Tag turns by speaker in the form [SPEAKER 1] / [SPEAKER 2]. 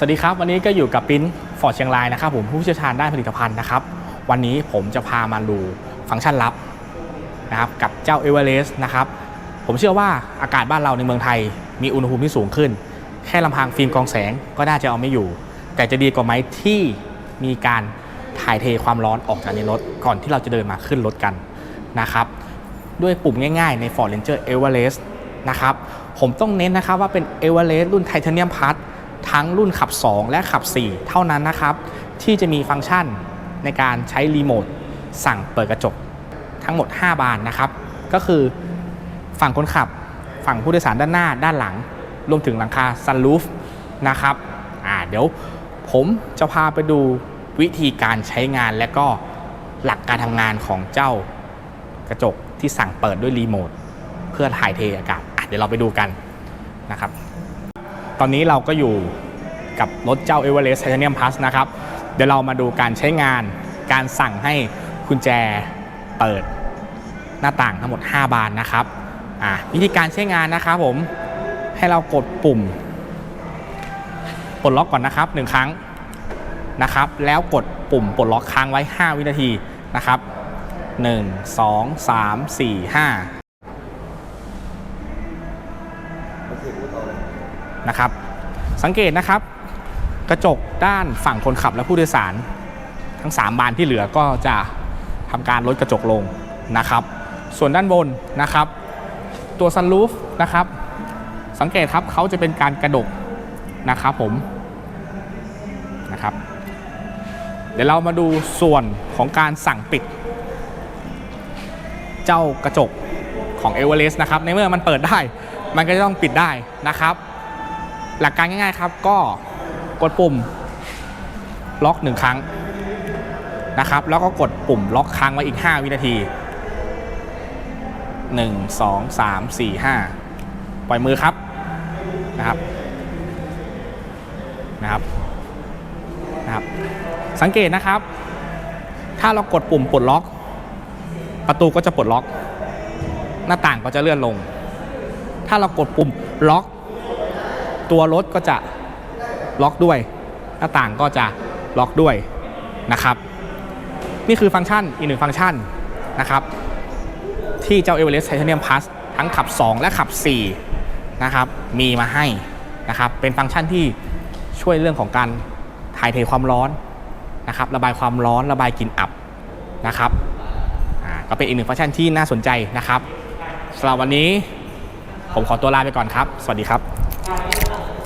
[SPEAKER 1] สวัสดีครับ วันนี้ก็อยู่กับปิ้นฟอร์ดเชียงรายนะครับผมผู้เชี่ยวชาญด้านผลิตภัณฑ์นะครับ วันนี้ผมจะพามาดูฟังก์ชันลับนะครับกับเจ้าเอเวอเรสต์นะครับ ผมเชื่อว่าอากาศบ้านเราในเมืองไทย มีอุณหภูมิที่สูงขึ้น แค่ลำพังฟิล์มกรองแสงก็น่าจะเอาไม่อยู่ แต่จะดีกว่าไหมที่มีการถ่ายเทความร้อนออกจากในรถ ก่อนที่เราจะเดินมาขึ้นรถกันนะครับ ด้วยปุ่มง่ายๆใน Ford Ranger Everest นะครับ ผมต้องเน้นนะครับว่าเป็น Everest รุ่น Titanium Plus ทั้ ทั้งรุ่นขับ 2 และขับ 4 เท่านั้นนะครับ ที่จะมีฟังก์ชันในการใช้รีโมทสั่งเปิดกระจกทั้งหมด 5 บานนะครับ ก็คือฝั่งคนขับ ฝั่งผู้โดยสารด้านหน้าด้านหลัง รวมถึงหลังคา sunroof นะครับอ่าเดี๋ยวผมจะพาไปดูวิธีการใช้งานและก็หลักการทำงานของเจ้ากระจกที่สั่งเปิดด้วยรีโมทเพื่อถ่ายเทอากาศเดี๋ยวเราไปดูกันนะครับ ตอนนี้เราก็อยู่กับรถเจ้า Everest Titanium Plus นะครับ เดี๋ยวเรามาดูการใช้งานการสั่งให้กุญแจเปิดหน้าต่างทั้งหมด 5 บานนะครับอะวิธีการใช้งานนะครับผมให้เรากดปุ่มปลดล็อกก่อนนะครับ 1 ครั้งนะครับ แล้วกดปุ่มปลดล็อกค้างไว้ 5 วินาทีนะครับ 1 2 3 4 5 นะครับ สังเกตนะครับ กระจกด้านฝั่งคนขับและผู้โดยสาร ทั้ง 3 บานที่เหลือก็จะทำการลดกระจกลงนะครับ ส่วนด้านบนนะครับ ตัวซันรูฟนะครับ สังเกตครับเขาจะเป็นการกระดกนะครับผมนะครับ เดี๋ยวเรามาดูส่วนของการสั่งปิด เจ้ากระจกของ e v e r e s t นะครับ ในเมื่อมันเปิดได้ มันก็จะต้องปิดได้นะครับ หลักการง่ายๆครับ ก็กดปุ่มล็อกหนึ่งครั้งนะครับ แล้วก็กดปุ่มล็อกค้างไว้อีก 5 วินาที 1 2 3 4 5 ปล่อยมือครับนะครับนะครับนะครับ สังเกตนะครับ ถ้าเรากดปุ่มปลดล็อก ประตูก็จะปลดล็อก หน้าต่างก็จะเลื่อนลง ถ้าเรากดปุ่มล็อก ตัวรถก็จะล็อกด้วย หน้าต่างก็จะล็อกด้วยนะครับ นี่คือฟังก์ชันอีกหนึ่งฟังก์ชันนะครับ ที่เจ้า Everest Titanium Plus ทั้งขับ 2 และขับ 4 นะครับ มีมาให้นะครับ เป็นฟังก์ชันที่ช่วยเรื่องของการถ่ายเทความร้อนนะครับ ระบายความร้อนระบายกลิ่นอับนะครับก็เป็นอีกหนึ่งฟังก์ชันที่น่าสนใจนะครับสำหรับวันนี้ผมขอตัวลาไปก่อนครับ สวัสดีครับ Thank you.